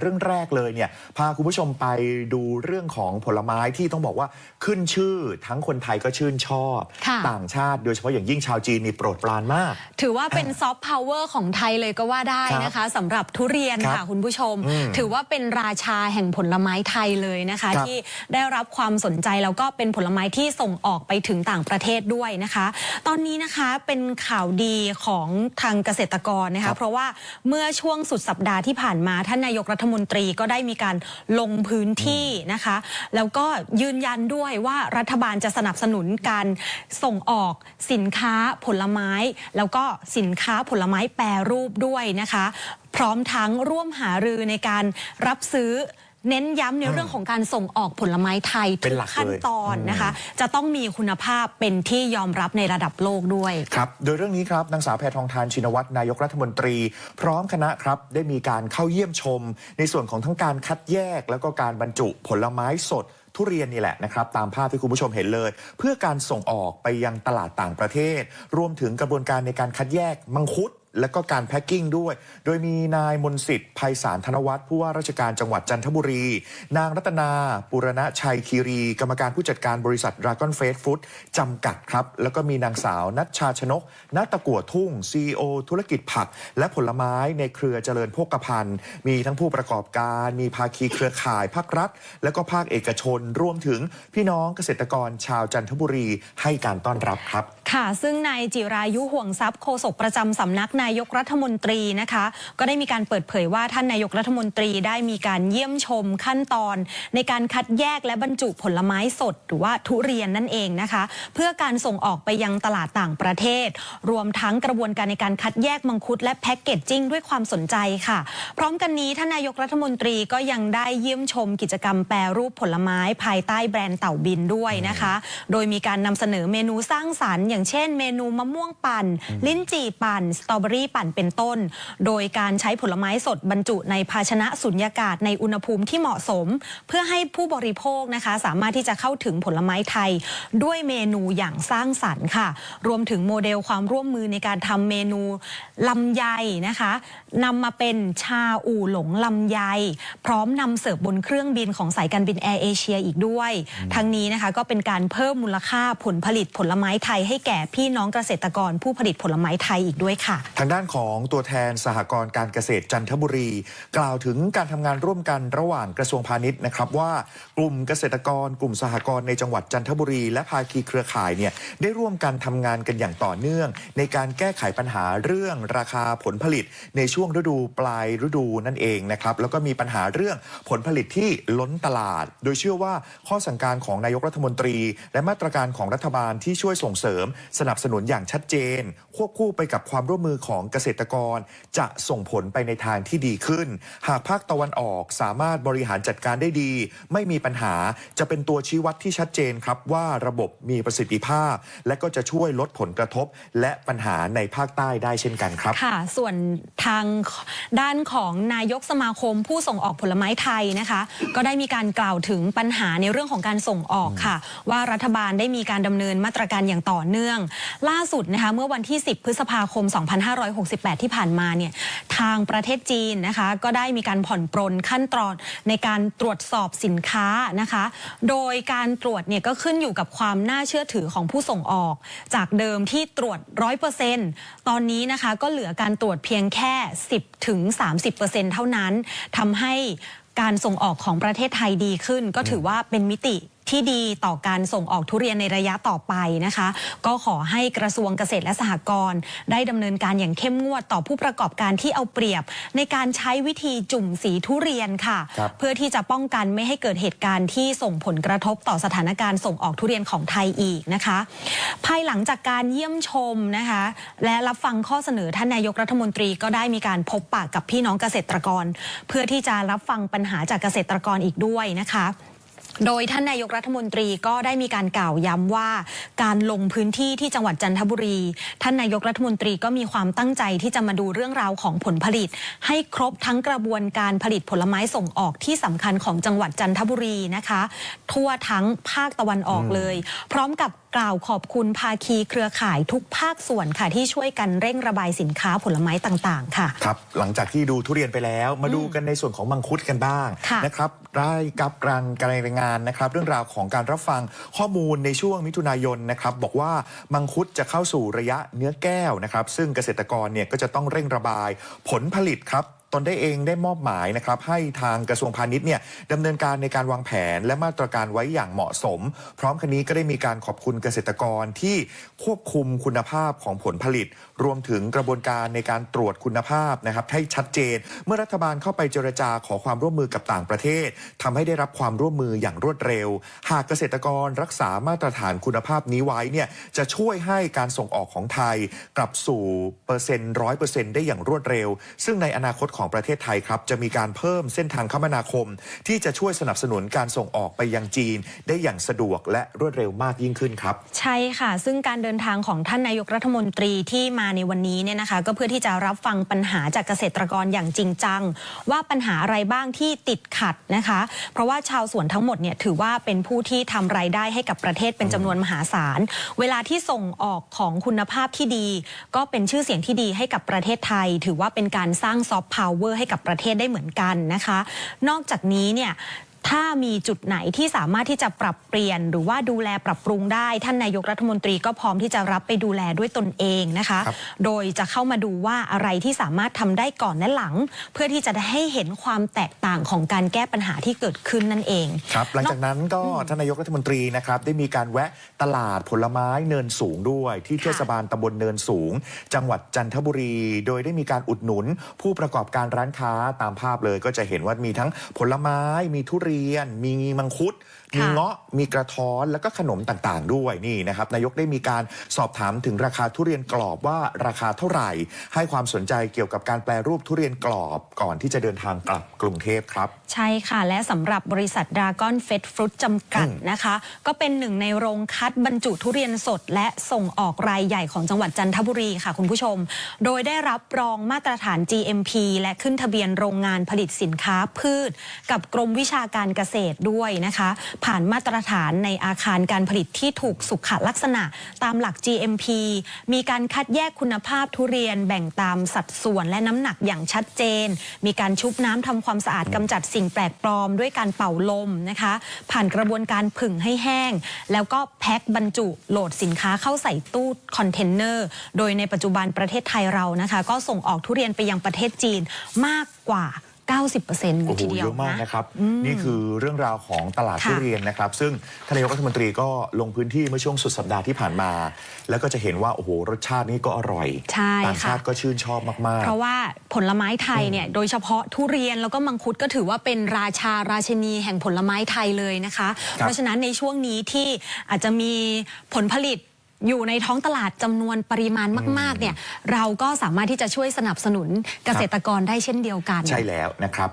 เรื่องแรกเลยเนี่ยพาคุณผู้ชมไปดูเรื่องของผลไม้ที่ต้องบอกว่าขึ้นชื่อทั้งคนไทยก็ชื่นชอบค่ะต่างชาติโดยเฉพาะอย่างยิ่งชาวจีนนี่โปรดปรานมาก ถือว่าเป็นซอฟต์พาวเวอร์ของไทยเลยก็ว่าได้นะคะสำหรับทุเรียนครัค่ะบคุณผู้ชมอืมถือว่าเป็นราชาแห่งผลไม้ไทยเลยนะคะครับที่ได้รับความสนใจแล้วก็เป็นผลไม้ที่ส่งออกไปถึงต่างประเทศด้วยนะคะ ตอนนี้นะคะเป็นข่าวดีของทางเกษตรกรนะครัคะบเพราะว่าเมื่อช่วงสุดสัปดาห์ที่ผ่านมาท่านนายกรัฐมนตรีก็ได้มีการลงพื้นที่นะคะ แล้วก็ยืนยันด้วยว่ารัฐบาลจะสนับสนุนการส่งออกสินค้าผลไม้ แล้วก็สินค้าผลไม้แปรรูปด้วยนะคะ พร้อมทั้งร่วมหารือในการรับซื้อ เน้นย้ำในเรื่องของการส่งออกผลไม้ไทยเป็ทุนกหลักขั้นเลย ตอนนะคะ จะต้องมีคุณภาพเป็นที่ยอมรับในระดับโลกด้วย ครับโดยเรื่องนี้ครับนางสาวแพทองทานชินวัตรนายกรัฐมนตรี พร้อมคณะครับได้มีการเข้าเยี่ยมชม ในส่วนของทั้งการคัดแยก แล้วก็การบรรจุผลไม้สด ทุเรียนนี่แหละนะครับตามภาพที่คุณผู้ชมเห็นเลย เพื่อการส่งออกไปยังตลาดต่างประเทศ รวมถึงกระบวนการในการคัดแยกมังคุด และก็การแพ็คกิ้งด้วย โดยมีนายมนสิทธิ์ภัยสารธนวัฒน์ผู้ว่าราชการจังหวัดจันทบุรี นางรัตนาปุรณชัยคีรี กรรมการผู้จัดการบริษัท Dragon f a s t Food จำกัดครับ แล้วก็มีนางสาวนัชชาชนกนัตตะกัวทุ่ง CEO ธุรกิจผัก และผลไม้ในเครือเจริญโภคภัณฑ์ มีทั้งผู้ประกอบการ มีภาคีเครือข่ายภาครัฐ และก็ภาคเอกชน รวมถึงพี่น้องเกษตรกรชาวจันทบุรีให้การต้อนรับครับค่ะ ซึ่งนายจิรายุห่วงทรัพย์โฆษกประจำสำนักนายกรัฐมนตรีนะคะ ก็ได้มีการเปิดเผยว่าท่านนายกรัฐมนตรีได้มีการเยี่ยมชมขั้นตอน ในการคัดแยกและบรรจุผลไม้สด หรือว่าทุเรียนนั่นเองนะคะ เพื่อการส่งออกไปยังตลาดต่างประเทศ รวมทั้งกระบวนการในการคัดแยกมังคุดและแพ็กเกจจิ้งด้วยความสนใจค่ะ พร้อมกันนี้ท่านนายกรัฐมนตรีก็ยังได้เยี่ยมชมกิจกรรมแปรรูปผลไม้ภายใต้แบรนด์เต่าบินด้วยนะคะ โดยมีการนำเสนอเมนูสร้างสรรค์อย่างเช่นเมนูมะม่วงปั่น ลิ้นจี่ปั่น สตรอเบอรี่ปั่นเป็นต้น โดยการใช้ผลไม้สดบรรจุในภาชนะสุญญากาศในอุณหภูมิที่เหมาะสม เพื่อให้ผู้บริโภคนะคะ สามารถที่จะเข้าถึงผลไม้ไทย ด้วยเมนูอย่างสร้างสรรค์ค่ะ รวมถึงโมเดลความร่วมมือในการทำเมนูลำไยนะคะนำมาเป็นชาอู่หลงลำไย พร้อมนำเสิร์ฟบนเครื่องบินของสายการบินแอร์เอเชียอีกด้วย ทั้งนี้นะคะก็เป็นการเพิ่มมูลค่าผลผลิตผลไม้ไทยให้แก่พี่น้องเกษตรกรผู้ผลิตผลไม้ไทยอีกด้วยค่ะ ทางด้านของตัวแทนสหกรณ์การเกษตรจันทบุรี กล่าวถึงการทำงานร่วมกันระหว่างกระทรวงพาณิชย์นะครับว่ากลุ่มเกษตรกร กลุ่มสหกรณ์ในจังหวัดจันทบุรี และภาคีเครือข่ายเนี่ยได้ร่วมกันทำงานกันอย่างต่อเนื่อง ในการแก้ไขปัญหาเรื่องราคาผลผลิต ในช่วงฤดูปลายฤดูนั่นเองนะครับแล้วก็มีปัญหาเรื่องผลผลิตที่ล้นตลาด โดยเชื่อว่าข้อสั่งการของนายกรัฐมนตรี และมาตรการของรัฐบาลที่ช่วยส่งเสริมสนับสนุนอย่างชัดเจน ควบคู่ไปกับความร่วมมือของเกษตรกร จะส่งผลไปในทางที่ดีขึ้น หากภาคตะวันออกสามารถบริหารจัดการได้ดี ไม่มีปัญหาจะเป็นตัวชี้วัดที่ชัดเจนครับว่าระบบมีประสิทธิภาพ และก็จะช่วยลดผลกระทบ และปัญหาในภาคใต้ได้เช่นกันครับค่ะ ส่วนทางด้านของนายกสมาคมผู้ส่งออกผลไม้ไทยนะคะ ก็ได้มีการกล่าวถึงปัญหาในเรื่องของการส่งออกค่ะ ว่ารัฐบาลได้มีการดำเนินมาตรการอย่างต่อเนื่องล่าสุดนะคะเมื่อวันที่ 10 พฤษภาคม 2568 ที่ผ่านมาเนี่ยทางประเทศจีนนะคะก็ได้มีการผ่อนปรนขั้นตอนในการตรวจสอบสินค้านะคะ โดยการตรวจเนี่ยก็ขึ้นอยู่กับความน่าเชื่อถือของผู้ส่งออก จากเดิมที่ตรวจ 100%ตอนนี้นะคะก็เหลือการตรวจเพียงแค่ 10ถึง30%เท่านั้นทำให้การส่งออกของประเทศไทยดีขึ้น ก็ถือว่าเป็นมิติ ที่ดีต่อการส่งออกทุเรียนในระยะต่อไปนะคะ ก็ขอให้กระทรวงเกษตรและสหกรณ์ได้ดำเนินการอย่างเข้มงวดต่อผู้ประกอบการที่เอาเปรียบ ในการใช้วิธีจุ่มสีทุเรียนค่ะครับเพื่อที่จะป้องกันไม่ให้เกิดเหตุการณ์ที่ส่งผลกระทบต่อสถานการณ์ส่งออกทุเรียนของไทยอีกนะคะ ภายหลังจากการเยี่ยมชมนะคะ และรับฟังข้อเสนอท่านนายกรัฐมนตรีก็ได้มีการพบปะกับพี่น้องเกษตรกร เพื่อที่จะรับฟังปัญหาจากเกษตรกรอีกด้วยนะคะ โดยท่านนายกรัฐมนตรีก็ได้มีการกล่าวย้ำว่าการลงพื้นที่ที่จังหวัดจันทบุรี ท่านนายกรัฐมนตรีก็มีความตั้งใจที่จะมาดูเรื่องราวของผลผลิต ให้ครบทั้งกระบวนการผลิตผลไม้ส่งออกที่สำคัญของจังหวัดจันทบุรีนะคะ ทั่วทั้งภาคตะวันออกเลย พร้อมกับกล่าวขอบคุณภาคีเครือข่ายทุกภาคส่วนค่ะ ที่ช่วยกันเร่งระบายสินค้าผลไม้ต่างๆ ค่ะ ครับหลังจากที่ดูทุเรียนไปแล้วมาดูกันในส่วนของมังคุดกันบ้างค่ะนะครับได้กับการการรายงานนะครับ เรื่องราวของการรับฟังข้อมูลในช่วงมิถุนายนนะครับ บอกว่ามังคุดจะเข้าสู่ระยะเนื้อแก้วนะครับ ซึ่งเกษตรกรเนี่ยก็จะต้องเร่งระบายผลผลิตครับ นได้เองได้มอบหมายนะครับให้ทางกระทรวงพาณิชย์เนี่ยดำเนินการในการวางแผนและมาตรการไว้อย่างเหมาะสม พร้อมกันนี้ก็ได้มีการขอบคุณเกษตรกรที่ควบคุมคุณภาพของผลผลิตรวมถึงกระบวนการในการตรวจคุณภาพนะครับให้ชัดเจน เมื่อรัฐบาลเข้าไปเจรจาขอความร่วมมือกับต่างประเทศทำให้ได้รับความร่วมมืออย่างรวดเร็ว หากเกษตรกรรักษามาตรฐานคุณภาพนี้ไว้เนี่ยจะช่วยให้การส่งออกของไทย กลับสู่เปอร์เซ็นต์ร้อยเปอร์เซ็นต์ได้อย่างรวดเร็ว ซึ่งในอนาคตของประเทศไทยครับจะมีการเพิ่มเส้นทางคมนาคม ที่จะช่วยสนับสนุนการส่งออกไปยังจีน ได้อย่างสะดวกและรวดเร็วมากยิ่งขึ้นครับ ใช่ค่ะ ซึ่งการเดินทางของท่านนายกรัฐมนตรีที่มาในวันนี้เนี่ยนะคะก็เพื่อที่จะรับฟังปัญหาจากเกษตรกรอย่างจริงจัง ว่าปัญหาอะไรบ้างที่ติดขัดนะคะ เพราะว่าชาวสวนทั้งหมดเนี่ยถือว่าเป็นผู้ที่ทำรายได้ให้กับประเทศเป็นจำนวนมหาศาล เวลาที่ส่งออกของคุณภาพที่ดี ก็เป็นชื่อเสียงที่ดีให้กับประเทศไทย ถือว่าเป็นการสร้างซอฟต์พาวเวอร์ให้กับประเทศได้เหมือนกันนะคะ นอกจากนี้เนี่ยถ้ามีจุดไหนที่สามารถที่จะปรับเปลี่ยน หรือว่าดูแลปรับปรุงได้ ท่านนายกรัฐมนตรีก็พร้อมที่จะรับไปดูแลด้วยตนเองนะคะครับโดยจะเข้ามาดูว่าอะไรที่สามารถทำได้ก่อนและหลัง เพื่อที่จะได้ให้เห็นความแตกต่างของการแก้ปัญหาที่เกิดขึ้นนั่นเองครับหลังจากนั้นก็ท่านนายกรัฐมนตรีนะครับได้มีการแวะตลาดผลไม้เนินสูงด้วย ที่เทศบาลตำบลเนินสูง จังหวัดจันทบุรี โดยได้มีการอุดหนุน ผู้ประกอบการร้านค้าตามภาพเลย ก็จะเห็นว่ามีทั้งผลไม้มีทุเรียนมีมังคุด มีค่ะเงาะมีกระท้อนแล้วก็ขนมต่างๆ ด้วยนี่นะครับนายกได้มีการสอบถามถึงราคาทุเรียนกรอบว่าราคาเท่าไหร่ ให้ความสนใจเกี่ยวกับการแปลรูปทุเรียนกรอบก่อนที่จะเดินทางกลับกรุงเทพครับ ใช่ค่ะ และสำหรับบริษัทดราก้อนเฟ t ฟรุตจำกัดอืมนะคะ ก็เป็นหนึ่งในโรงคัดบรรจุทุเรียนสด และส่งออกรายใหญ่ของจังหวัดจันทบุรีค่ะคุณผู้ชม โดยได้รับรองมาตรฐาน GMP และขึ้นทะเบียนโรงงานผลิตสินค้าพืช กับกรมวิชาการเกษตรด้วยนะคะ ผ่านมาตรฐานในอาคารการผลิตที่ถูกสุขลักษณะตามหลัก GMP มีการคัดแยกคุณภาพทุเรียนแบ่งตามสัดส่วนและน้ำหนักอย่างชัดเจน มีการชุบน้ำทำความสะอาดกำจัดสิ่งแปลกปลอมด้วยการเป่าลมนะคะ ผ่านกระบวนการผึ่งให้แห้ง แล้วก็แพ็คบรรจุโหลดสินค้าเข้าใส่ตู้คอนเทนเนอร์ โดยในปัจจุบันประเทศไทยเรานะคะ ก็ส่งออกทุเรียนไปยังประเทศจีนมากกว่า 90%เลโอ้ยโหทีเดียเยวอะมากนะนะครับ นี่คือเรื่องราวของตลาดค่ะทุเรียนนะครับ ซึ่งทานนายกรัฐมนตรีก็ลงพื้นที่เมื่อช่วงสุดสัปดาห์ที่ผ่านมา แล้วก็จะเห็นว่า โอ้โห รสชาตินี่ก็อร่อยใช่ต่างค่ะชาติก็ชื่นชอบมากเพราะว่าผลไม้ไทยเนี่ยโดยเฉพาะทุเรียนแล้วก็มังคุดก็ถือว่าเป็นราชาราชินีแห่งผลไม้ไทยเลยนะคะครับเพราะฉะนั้นในช่วงนี้ที่อาจจะมีผลผลิต อยู่ในท้องตลาดจำนวนปริมาณมาก ๆ เนี่ย เราก็สามารถที่จะช่วยสนับสนุนเกษตรกรได้เช่นเดียวกันๆใช่แล้วนะครับ